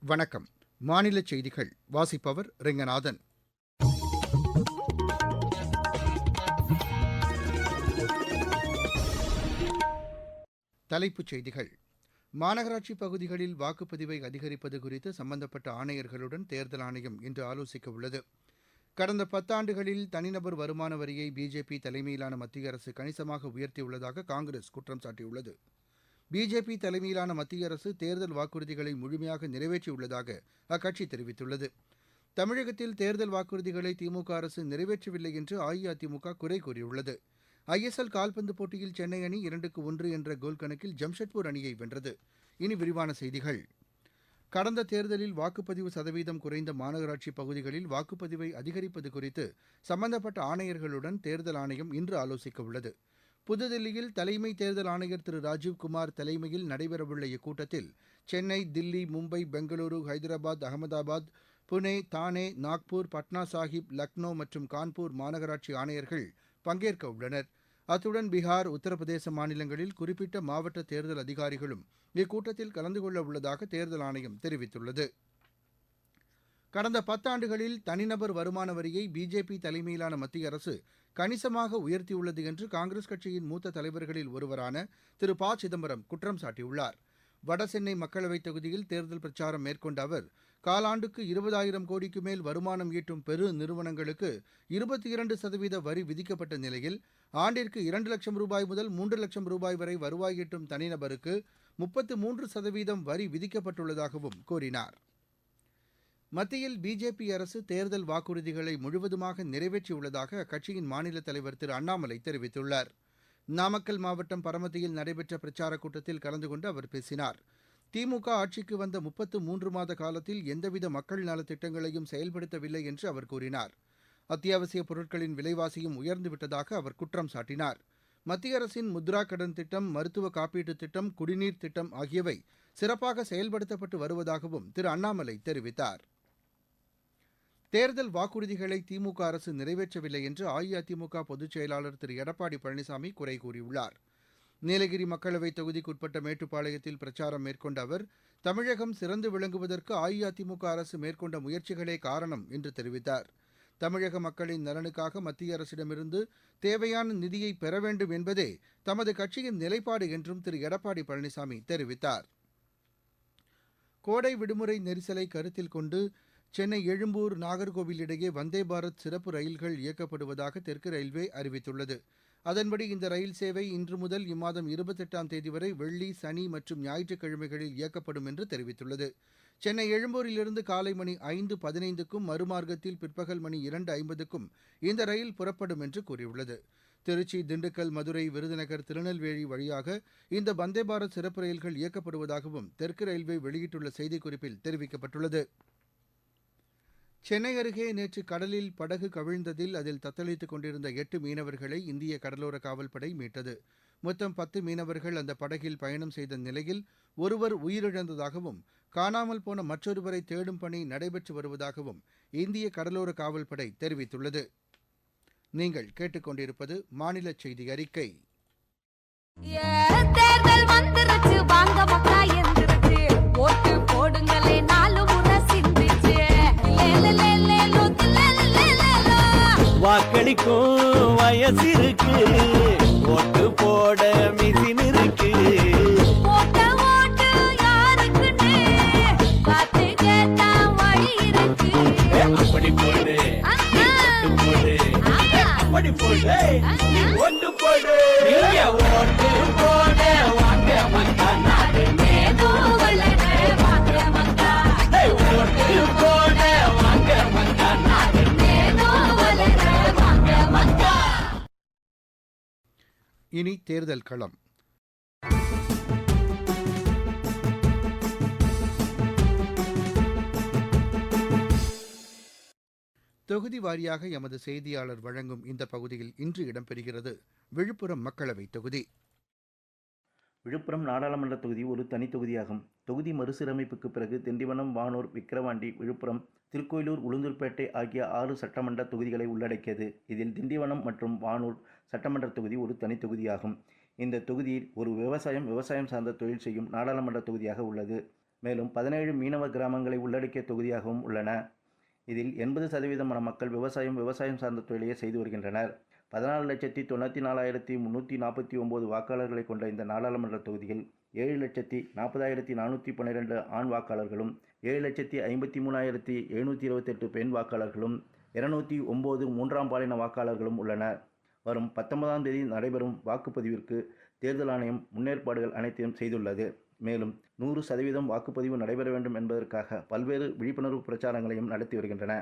வணக்கம். மாநில செய்திகள் வாசிப்பவர் ரெங்கநாதன். தலைப்புச் செய்திகள். மாநகராட்சி பகுதிகளில் வாக்குப்பதிவை அதிகரிப்பது குறித்து சம்பந்தப்பட்ட ஆணையர்களுடன் தேர்தல் ஆணையம் இன்று ஆலோசிக்க உள்ளது. கடந்த பத்தாண்டுகளில் தனிநபர் வருமான வரியை பிஜேபி தலைமையிலான மத்திய அரசு கணிசமாக உயர்த்தியுள்ளதாக காங்கிரஸ் குற்றம் சாட்டியுள்ளது. பிஜேபி தலைமையிலான மத்திய அரசு தேர்தல் வாக்குறுதிகளை முழுமையாக நிறைவேற்றியுள்ளதாக அக்கட்சி தெரிவித்துள்ளது. தமிழகத்தில் தேர்தல் வாக்குறுதிகளை திமுக அரசு நிறைவேற்றவில்லை என்று அஇஅதிமுக குறை கூறியுள்ளது. ஐஎஸ்எல் கால்பந்து போட்டியில் சென்னை அணி இரண்டுக்கு ஒன்று என்ற கோல் கணக்கில் ஜம்ஷெட்பூர் அணியை வென்றது. இனி விரிவான செய்திகள். கடந்த தேர்தலில் வாக்குப்பதிவு சதவீதம் குறைந்த மாநகராட்சி பகுதிகளில் வாக்குப்பதிவை அதிகரிப்பது குறித்து சம்பந்தப்பட்ட ஆணையர்களுடன் தேர்தல் ஆணையம் இன்று ஆலோசிக்க உள்ளது புதுதில்லியில் தலைமை தேர்தல் ஆணையர் திரு ராஜீவ்குமார் தலைமையில் நடைபெறவுள்ள இக்கூட்டத்தில் சென்னை தில்லி மும்பை பெங்களூரு ஹைதராபாத் அகமதாபாத் புனே தானே நாக்பூர் பட்னா சாஹிப் லக்னோ மற்றும் கான்பூர் மாநகராட்சி ஆணையர்கள் பங்கேற்க உள்ளனர். அத்துடன் பீகார் உத்தரப்பிரதேச மாநிலங்களில் குறிப்பிட்ட மாவட்ட தேர்தல் அதிகாரிகளும் இக்கூட்டத்தில் கலந்து கொள்ள உள்ளதாக தேர்தல் ஆணையம் தெரிவித்துள்ளது. கடந்த பத்தாண்டுகளில் தனிநபர் வருமான வரியை பிஜேபி தலைமையிலான மத்திய அரசு கணிசமாக உயர்த்தியுள்ளது என்று காங்கிரஸ் கட்சியின் மூத்த தலைவர்களில் ஒருவரான திரு. ப. சிதம்பரம் குற்றம் சாட்டியுள்ளார். வடசென்னை மக்களவைத் தொகுதியில் தேர்தல் பிரச்சாரம் மேற்கொண்ட அவர் காலாண்டுக்கு இருபதாயிரம் கோடிக்கு மேல் வருமானம் ஈட்டும் பெரு நிறுவனங்களுக்கு இருபத்தி இரண்டு சதவீத வரி விதிக்கப்பட்ட நிலையில் ஆண்டிற்கு இரண்டு லட்சம் ரூபாய் முதல் மூன்று லட்சம் ரூபாய் வரை வருவாய் ஈட்டும் தனிநபருக்கு முப்பத்து மூன்று சதவீதம் வரி விதிக்கப்பட்டுள்ளதாகவும் கூறினார். மத்தியில் பிஜேபி அரசு தேர்தல் வாக்குறுதிகளை முழுவதுமாக நிறைவேற்றியுள்ளதாக அக்கட்சியின் மாநில தலைவர் திரு அண்ணாமலை தெரிவித்துள்ளார். நாமக்கல் மாவட்டம் பரமத்தியில் நடைபெற்ற பிரச்சாரக் கூட்டத்தில் கலந்து கொண்டு அவர் பேசினார். திமுக ஆட்சிக்கு வந்த முப்பத்து மூன்று மாத காலத்தில் எந்தவித மக்கள் நலத்திட்டங்களையும் செயல்படுத்தவில்லை என்று அவர் கூறினார். அத்தியாவசிய பொருட்களின் விலைவாசியும் உயர்ந்துவிட்டதாக அவர் குற்றம் சாட்டினார். மத்திய அரசின் முத்ரா கடன் திட்டம் மருத்துவ காப்பீட்டுத் திட்டம் குடிநீர் திட்டம் ஆகியவை சிறப்பாக செயல்படுத்தப்பட்டு வருவதாகவும் திரு அண்ணாமலை தெரிவித்தார். தேர்தல் வாக்குறுதிகளை திமுக அரசு நிறைவேற்றவில்லை என்று அஇஅதிமுக பொதுச் செயலாளர் திரு. எடப்பாடி பழனிசாமி குறை கூறியுள்ளார். நீலகிரி மக்களவைத் தொகுதிக்குட்பட்ட மேட்டுப்பாளையத்தில் பிரச்சாரம் மேற்கொண்ட அவர் தமிழகம் சிறந்து விளங்குவதற்கு அஇஅதிமுக அரசு மேற்கொண்ட முயற்சிகளே காரணம் என்று தெரிவித்தார். தமிழக மக்களின் நலனுக்காக மத்திய அரசிடமிருந்து தேவையான நிதியை பெற வேண்டும் என்பதே தமது கட்சியின் நிலைப்பாடு என்றும் திரு. எடப்பாடி பழனிசாமி தெரிவித்தார். கோடை விடுமுறை நெரிசலை கருத்தில் கொண்டு சென்னை எழும்பூர் நாகர்கோவில் இடையே வந்தே பாரத் சிறப்பு ரயில்கள் இயக்கப்படுவதாக தெற்கு ரயில்வே அறிவித்துள்ளது. அதன்படி இந்த ரயில் சேவை இன்று முதல் இம்மாதம் இருபத்தெட்டாம் தேதி வரை வெள்ளி சனி மற்றும் ஞாயிற்றுக்கிழமைகளில் இயக்கப்படும் என்று தெரிவித்துள்ளது. சென்னை எழும்பூரிலிருந்து காலை மணி ஐந்து பதினைந்துக்கும் மறுமார்க்கத்தில் பிற்பகல் மணி இரண்டு ஐம்பதுக்கும் இந்த ரயில் புறப்படும் என்று கூறியுள்ளது. திருச்சி திண்டுக்கல் மதுரை விருதுநகர் திருநெல்வேலி வழியாக இந்த வந்தே பாரத் சிறப்பு ரயில்கள் இயக்கப்படுவதாகவும் தெற்கு ரயில்வே வெளியிட்டுள்ள செய்திக்குறிப்பில் தெரிவிக்கப்பட்டுள்ளது. சென்னை அருகே நேற்று கடலில் படகு கவிழ்ந்ததில் அதில் தத்தளித்துக் கொண்டிருந்த எட்டு மீனவர்களை இந்திய கடலோர காவல்படை மீட்டது. மொத்தம் பத்து மீனவர்கள் அந்த படகில் பயணம் செய்த நிலையில் ஒருவர் உயிரிழந்ததாகவும் காணாமல் போன மற்றொருவரை தேடும் பணி நடைபெற்று வருவதாகவும் இந்திய கடலோர காவல்படை தெரிவித்துள்ளது. நீங்கள் கேட்டுக்கொண்டிருப்பது மாநில செய்தி அறிக்கை. தேர்தல் வந்துருச்சு வாங்க மக்கா எந்திருச்சு. ஓட்டு போடுங்களேன். வாக்களிக்கும் வயசு இருக்கு ஓட்டு போட மிஷின் இருக்கு. அப்படி போடு. அப்படி போடு. நீ ஓட்டு போடு. நீங்க ஓட்டு போட இனி தேர்தல் களம். தொகுதி வாரியாக எமது செய்தியாளர் வழங்கும் இந்த பகுதியில் இன்று இடம்பெறுகிறது விழுப்புரம் மக்களவைத் தொகுதி. விழுப்புரம் நாடாளுமன்ற தொகுதி ஒரு தனி தொகுதியாகும். தொகுதி மறுசீரமைப்புக்கு பிறகு திண்டிவனம் வானூர் விக்கிரவாண்டி விழுப்புரம் திருக்கோயிலூர் உளுந்தூர்பேட்டை ஆகிய ஆறு சட்டமன்ற தொகுதிகளை உள்ளடக்கியது. இதில் திண்டிவனம் மற்றும் வானூர் சட்டமன்ற தொகுதி ஒரு தனி தொகுதியாகும். இந்த தொகுதியில் ஒரு விவசாயம் விவசாயம் சார்ந்த தொழில் செய்யும் நாடாளுமன்ற தொகுதியாக உள்ளது. மேலும் பதினேழு மீனவ கிராமங்களை உள்ளடக்கிய தொகுதியாகவும் உள்ளன. இதில் எண்பது சதவீதமான மக்கள் விவசாயம் விவசாயம் சார்ந்த தொழிலையே செய்து வருகின்றனர். பதினாலு லட்சத்தி தொண்ணூற்றி நாலாயிரத்தி முந்நூற்றி நாற்பத்தி ஒம்பது வாக்காளர்களை கொண்ட இந்த நாடாளுமன்ற தொகுதியில் ஏழு லட்சத்தி நாற்பதாயிரத்தி நானூற்றி பன்னிரெண்டு ஆண் வாக்காளர்களும் ஏழு லட்சத்தி ஐம்பத்தி மூணாயிரத்தி எழுநூற்றி இருபத்தெட்டு பெண் வாக்காளர்களும் இருநூற்றி ஒம்பது மூன்றாம் பாலின வாக்காளர்களும் உள்ளனர். வரும் பத்தொன்பதாம் தேதி நடைபெறும் வாக்குப்பதிவிற்கு தேர்தல் ஆணையம் முன்னேற்பாடுகள் அனைத்தையும் செய்துள்ளது. மேலும் நூறு சதவீதம் வாக்குப்பதிவு நடைபெற வேண்டும் என்பதற்காக பல்வேறு விழிப்புணர்வு பிரச்சாரங்களையும் நடத்தி வருகின்றன.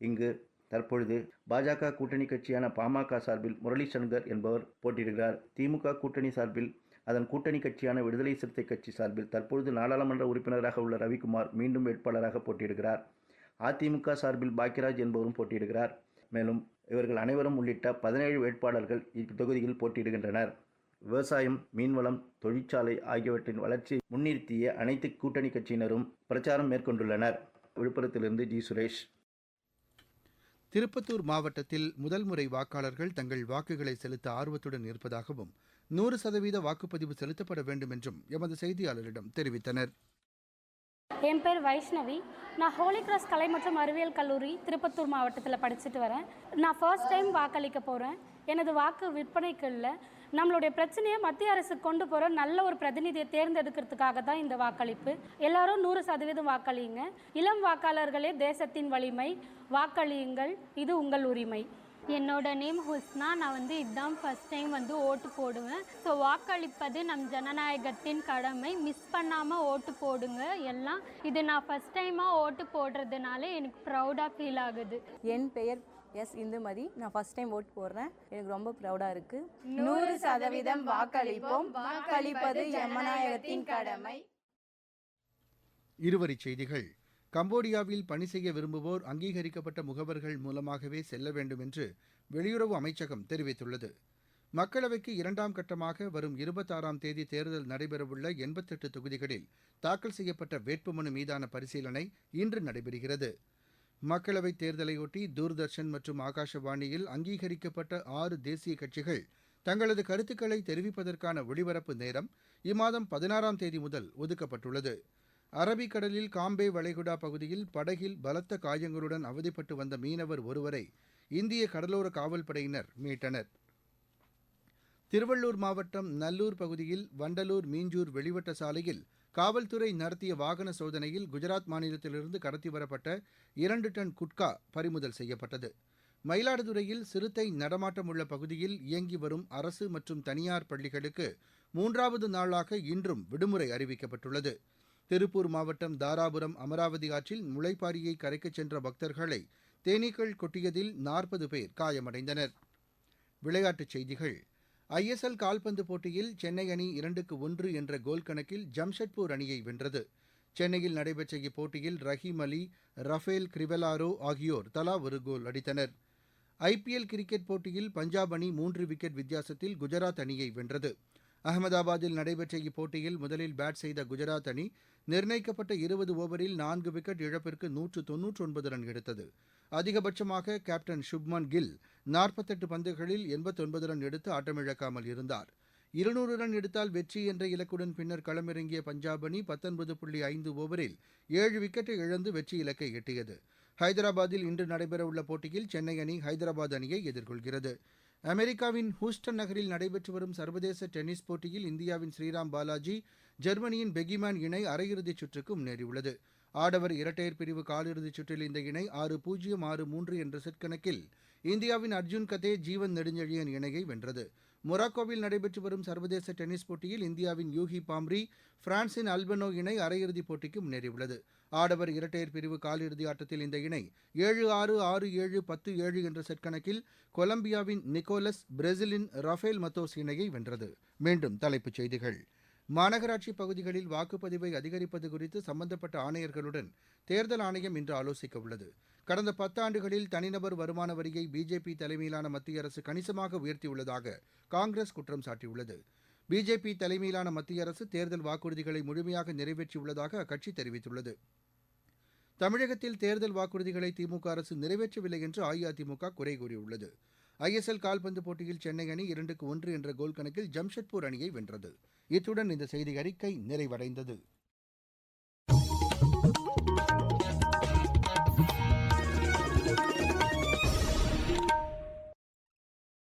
இங்கு தற்பொழுது பாஜக கூட்டணி கட்சியான பாமக சார்பில் முரளி சங்கர் என்பவர் போட்டியிடுகிறார். திமுக கூட்டணி சார்பில் அதன் கூட்டணி கட்சியான விடுதலை சிறுத்தை கட்சி சார்பில் தற்பொழுது நாடாளுமன்ற உறுப்பினராக உள்ள ரவிக்குமார் மீண்டும் வேட்பாளராக போட்டியிடுகிறார். அதிமுக சார்பில் பாக்கியராஜ் என்பவரும் போட்டியிடுகிறார். மேலும் இவர்கள் அனைவரும் உள்ளிட்ட பதினேழு வேட்பாளர்கள் இத்தொகுதியில் போட்டியிடுகின்றனர். விவசாயம் மீன்வளம் தொழிற்சாலை ஆகியவற்றின் வளர்ச்சியை முன்னிறுத்திய அனைத்து கூட்டணி கட்சியினரும் பிரச்சாரம் மேற்கொண்டுள்ளனர். விழுப்புரத்திலிருந்து ஜி. சுரேஷ். திருப்பத்தூர் மாவட்டத்தில் முதல் முறை வாக்காளர்கள் தங்கள் வாக்குகளை செலுத்த ஆர்வத்துடன் இருப்பதாகவும் நூறு சதவீத வாக்குப்பதிவு செலுத்தப்பட வேண்டும் என்றும் எமது செய்தியாளரிடம் தெரிவித்தனர். என் பேர் வைஷ்ணவி. நான் ஹோலி கிராஸ் கலை மற்றும் அறிவியல் கல்லூரி திருப்பத்தூர் மாவட்டத்தில் படிச்சுட்டு வரேன். நான் ஃபர்ஸ்ட் டைம் வாக்களிக்க போகிறேன் எனது வாக்கு விற்பனைக்கு இல்லை நம்மளுடைய பிரச்சனையை மத்திய அரசு கொண்டு போகிற நல்ல ஒரு பிரதிநிதியை தேர்ந்தெடுக்கிறதுக்காக தான் இந்த வாக்களிப்பு. எல்லாரும் நூறு சதவீதம் வாக்களியுங்க. இளம் வாக்காளர்களே தேசத்தின் வலிமை. வாக்களியுங்கள். இது உங்கள் உரிமை. என்னோட நேம் ஹுஸ்னா. நான் வந்து இதுதான் ஃபர்ஸ்ட் டைம் வந்து ஓட்டு போடுவேன். ஸோ வாக்களிப்பது நம் ஜனநாயகத்தின் கடமை. மிஸ் பண்ணாமல் ஓட்டு போடுங்க. எல்லாம் இது நான் ஃபர்ஸ்ட் டைமாக ஓட்டு போடுறதுனால எனக்கு ப்ரௌடாக ஃபீல் ஆகுது. என் பெயர் எஸ் இந்துமதி. நான் ஃபர்ஸ்ட் டைம் ஓட் போடுறேன். எனக்கு ரொம்ப ப்ரௌடாக இருக்கு. நூறு சதவீதம் வாக்களிப்போம். வாக்களிப்பது ஜனநாயகத்தின் கடமை. இருவரிச் செய்திகள். கம்போடியாவில் பணி செய்ய விரும்புவோர் அங்கீகரிக்கப்பட்ட முகவர்கள் மூலமாகவே செல்ல வேண்டும் என்று வெளியுறவு அமைச்சகம் தெரிவித்துள்ளது. மக்களவைக்கு இரண்டாம் கட்டமாக வரும் இருபத்தாறாம் தேதி தேர்தல் நடைபெறவுள்ள எண்பத்தெட்டு தொகுதிகளில் தாக்கல் செய்யப்பட்ட வேட்புமனு மீதான பரிசீலனை இன்று நடைபெறுகிறது. மக்களவைத் தேர்தலையொட்டி தூர்தர்ஷன் மற்றும் ஆகாஷவாணியில் அங்கீகரிக்கப்பட்ட ஆறு தேசிய கட்சிகள் தங்களது கருத்துக்களை தெரிவிப்பதற்கான ஒளிபரப்பு நேரம் இம்மாதம் பதினாறாம் தேதி முதல் ஒதுக்கப்பட்டுள்ளது. அரபிக்கடலில் காம்பே வளைகுடா பகுதியில் படகில் பலத்த காயங்களுடன் அவதிப்பட்டு வந்த மீனவர் ஒருவரை இந்திய கடலோர காவல்படையினர் மீட்டனர். திருவள்ளூர் மாவட்டம் நல்லூர் பகுதியில் வண்டலூர் மீஞ்சூர் வெளிவட்ட சாலையில் காவல்துறை நடத்திய வாகன சோதனையில் குஜராத் மாநிலத்திலிருந்து கடத்தி வரப்பட்ட இரண்டு டன் குட்கா பறிமுதல் செய்யப்பட்டது. மயிலாடுதுறையில் சிறுத்தை நடமாட்டம் உள்ள பகுதியில் இயங்கி வரும் அரசு மற்றும் தனியார் பள்ளிகளுக்கு மூன்றாவது நாளாக இன்றும் விடுமுறை அறிவிக்கப்பட்டுள்ளது. திருப்பூர் மாவட்டம் தாராபுரம் அமராவதி ஆற்றில் முளைப்பாரியை கரைக்கச் சென்ற பக்தர்களை தேனீக்கள் கொட்டியதில் நாற்பது பேர் காயமடைந்தனர். விளையாட்டுச் செய்திகள். ஐஎஸ்எல் கால்பந்து போட்டியில் சென்னை அணி இரண்டுக்கு ஒன்று என்ற கோல் கணக்கில் ஜம்ஷெட்பூர் அணியை வென்றது. சென்னையில் நடைபெற்ற இப்போட்டியில் ரஹீம் அலி ரஃபேல் கிரிவெலாரோ ஆகியோர் தலா ஒரு கோல் அடித்தனர். ஐபிஎல் கிரிக்கெட் போட்டியில் பஞ்சாப் அணி மூன்று விக்கெட் வித்தியாசத்தில் குஜராத் அணியை வென்றது. அகமதாபாத்தில் நடைபெற்ற இப்போட்டியில் முதலில் பேட் செய்த குஜராத் அணி நிர்ணயிக்கப்பட்ட இருபது ஓவரில் நான்கு விக்கெட் இழப்பிற்கு நூற்று தொன்னூற்றி ஒன்பது ரன் எடுத்தது. அதிகபட்சமாக கேப்டன் சுப்மன் கில் நாற்பத்தெட்டு பந்துகளில் எண்பத்தொன்பது ரன் எடுத்து ஆட்டமிழக்காமல் இருந்தார். இருநூறு ரன் எடுத்தால் வெற்றி என்ற இலக்குடன் பின்னர் களமிறங்கிய பஞ்சாப் அணி பத்தொன்பது புள்ளி ஐந்து ஓவரில் ஏழு விக்கெட்டை இழந்து வெற்றி இலக்கை எட்டியது. ஹைதராபாத்தில் இன்று நடைபெறவுள்ள போட்டியில் சென்னை அணி ஹைதராபாத் அணியை எதிர்கொள்கிறது. அமெரிக்காவின் ஹூஸ்டன் நகரில் நடைபெற்று வரும் சர்வதேச டென்னிஸ் போட்டியில் இந்தியாவின் ஸ்ரீராம் பாலாஜி ஜெர்மனியின் பெகிமேன் இணை அரையிறுதிச் சுற்றுக்கு முன்னேறியுள்ளது. ஆடவர் இரட்டையர் பிரிவு காலிறுதிச் சுற்றில் இந்த இணை ஆறு பூஜ்ஜியம் ஆறு மூன்று என்ற செட் கணக்கில் இந்தியாவின் அர்ஜுன் கதே ஜீவன் நெடுஞ்செழியன் இணையை வென்றது. மொராக்கோவில் நடைபெற்று வரும் சர்வதேச டென்னிஸ் போட்டியில் இந்தியாவின் யூகி பாம்ரி பிரான்சின் அல்பனோ இணை அரையிறுதிப் போட்டிக்கு முன்னேறியுள்ளது. ஆடவர் இரட்டையர் பிரிவு காலிறுதி ஆட்டத்தில் இந்த இணை ஏழு ஆறு ஆறு ஏழு பத்து ஏழு என்ற செட் கணக்கில் கொலம்பியாவின் நிக்கோலஸ் பிரேசிலின் ரஃபேல் மத்தோஸ் இணையை வென்றது. மீண்டும் தலைப்புச் செய்திகள். மாநகராட்சி பகுதிகளில் வாக்குப்பதிவை அதிகரிப்பது குறித்து சம்பந்தப்பட்ட ஆணையர்களுடன் தேர்தல் ஆணையம் இன்று ஆலோசிக்க உள்ளது. கடந்த பத்தாண்டுகளில் தனிநபர் வருமான வரியை பிஜேபி தலைமையிலான மத்திய அரசு கணிசமாக உயர்த்தியுள்ளதாக காங்கிரஸ் குற்றம் சாட்டியுள்ளது. பிஜேபி தலைமையிலான மத்திய அரசு தேர்தல் வாக்குறுதிகளை முழுமையாக நிறைவேற்றியுள்ளதாக அக்கட்சி தெரிவித்துள்ளது. தமிழகத்தில் தேர்தல் வாக்குறுதிகளை திமுக அரசு நிறைவேற்றவில்லை என்று அஇஅதிமுக குறை கூறியுள்ளது. ஐஎஸ்எல் கால்பந்து போட்டியில் சென்னை அணி இரண்டுக்கு ஒன்று என்ற கோல் கணக்கில் ஜம்ஷெட்பூர் அணியை வென்றது. இத்துடன் இந்த செய்தி அறிக்கை நிறைவடைந்தது.